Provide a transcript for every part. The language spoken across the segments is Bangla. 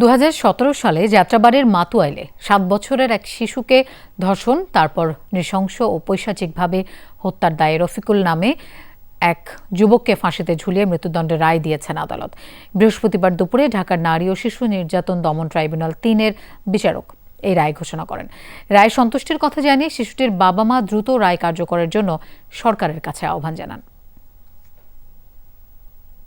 দু হাজার সতেরো সালে যাত্রাবাড়ির মাতুয়াইলে সাত বছরের এক শিশুকে ধর্ষণ, তারপর নৃশংস ও পৈশাচিকভাবে হত্যার দায়ে রফিকুল নামে এক যুবককে ফাঁসিতে ঝুলিয়ে মৃত্যুদণ্ডের রায় দিয়েছেন আদালত। বৃহস্পতিবার দুপুরে ঢাকার নারী ও শিশু নির্যাতন দমন ট্রাইব্যুনাল তিনের বিচারক এই রায় ঘোষণা করেন। রায় সন্তুষ্টির কথা জানিয়ে শিশুটির বাবা মা দ্রুত রায় কার্যকরের জন্য সরকারের কাছে আহ্বান জানান।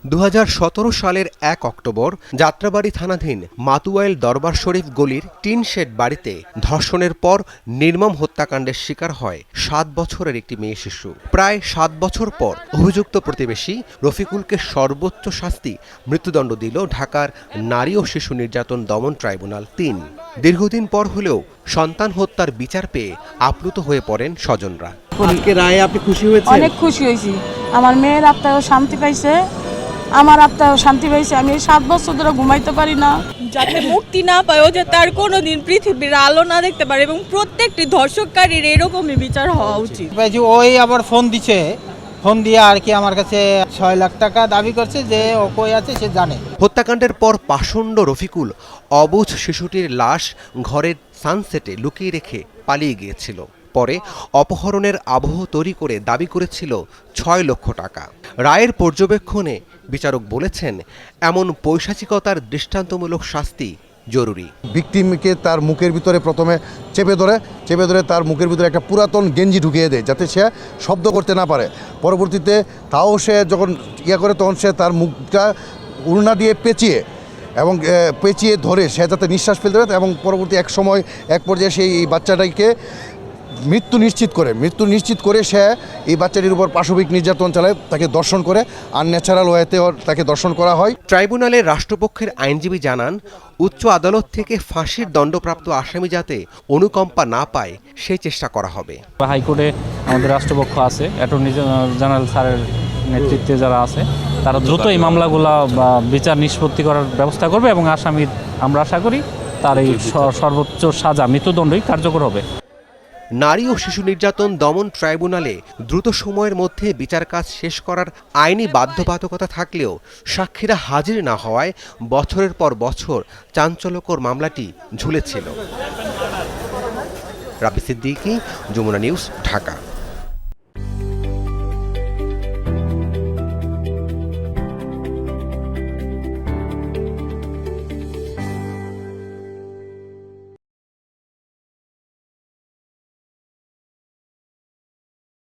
দু হাজার সতেরো সালের এক অক্টোবর যাত্রাবাড়ি থানাধীন মাতুয়াইল দরবার শরীফ গলির টিন শেড বাড়িতে ধর্ষণের পর নির্মম হত্যাকাণ্ডের শিকার হয় সাত বছরের একটি মেয়ে শিশু। প্রায় সাত বছর পর অভিযুক্ত প্রতিবেশী রফিকুলকে সর্বোচ্চ শাস্তি মৃত্যুদণ্ড দিল ঢাকার নারী ও শিশু নির্যাতন দমন ট্রাইব্যুনাল তিন। দীর্ঘদিন পর হলেও সন্তান হত্যার বিচার পেয়ে আপ্লুত হয়ে পড়েন স্বজনরা। আজকে রায়ে আপনি খুশি হয়েছেন? অনেক খুশি হয়েছি। আমার মেয়ের আত্মাও শান্তি পাইছে। আমার আত্মা শান্তি পাইছে আমি সাত বছর ধরে ঘুমাইতে পারি না। যাতে মুক্তি না পায় ও যে তার কোনোদিন পৃথিবীর আলো না দেখতে পারে এবং প্রত্যেকটি ধর্ষককারীর এরকমই বিচার হওয়া উচিত। ওই আবার ফোন দিছে। ফোন দিয়ে আর কি আমার কাছে ছয় লাখ টাকা দাবি করছে যে ও কই আছে সে জানে। হত্যাকাণ্ডের পর পাষণ্ড রফিকুল অবুঝ শিশুটির লাশ ঘরের সানসেটে লুকিয়ে রেখে পালিয়ে গিয়েছিল। পরে অপহরণের আবহ তৈরি করে দাবি করেছিল ছয় লক্ষ টাকা। রায়ের পর্যবেক্ষণে বিচারক বলেছেন, এমন পৈশাচিকতার দৃষ্টান্তমূলক শাস্তি জরুরি। ভিকটিমকে তার মুখের ভিতরে প্রথমে চেপে ধরে চেপে ধরে তার মুখের ভিতরে একটা পুরাতন গেঞ্জি ঢুকিয়ে দেয় যাতে সে শব্দ করতে না পারে। পরবর্তীতে তাও সে যখন ইয়ে করে তখন সে তার মুখটা উড়না দিয়ে পেঁচিয়ে এবং পেঁচিয়ে ধরে, সে যাতে নিঃশ্বাস ফেলতে পারে এবং পরবর্তী এক সময় এক পর্যায়ে সেই বাচ্চাটাকে মৃত্যু নিশ্চিত করে মৃত্যু নিশ্চিত করে সে এই বাচ্চাটির উপর পাশবিক নির্যাতন চালায় তাকে দর্শন করে আনন্যাচারাল ওয়েতে ওর- তাকে দর্শন করা হয়। ট্রাইব্যুনালের রাষ্ট্রপক্ষের আইনজীবী জানান উচ্চ আদালত থেকে ফাঁসির দণ্ডপ্রাপ্ত আসামি যাতে অনুকম্পা না পায় সেই চেষ্টা করা হবে। হাইকোর্টে আমাদের রাষ্ট্রপক্ষ আছে অ্যাটর্নি জেনারেল স্যারের নেতৃত্বে যারা আছে তারা দ্রুত এই মামলাগুলা বা বিচার নিষ্পত্তি করার ব্যবস্থা করবে এবং আসামির আমরা আশা করি তার এই স- সর্বোচ্চ সাজা মৃত্যুদণ্ডই কার্যকর হবে। নারী ও শিশু নির্যাতন দমন ট্রাইব্যুনালে দ্রুত সময়ের মধ্যে বিচার কাজ শেষ করার আইনি বাধ্যবাধকতা থাকলেও সাক্ষীরা হাজির না হওয়ায় বছরের পর বছর চাঞ্চল্যকর মামলাটি ঝুলেছিল। রাবি সিদ্দিকী, যমুনা নিউজ, ঢাকা।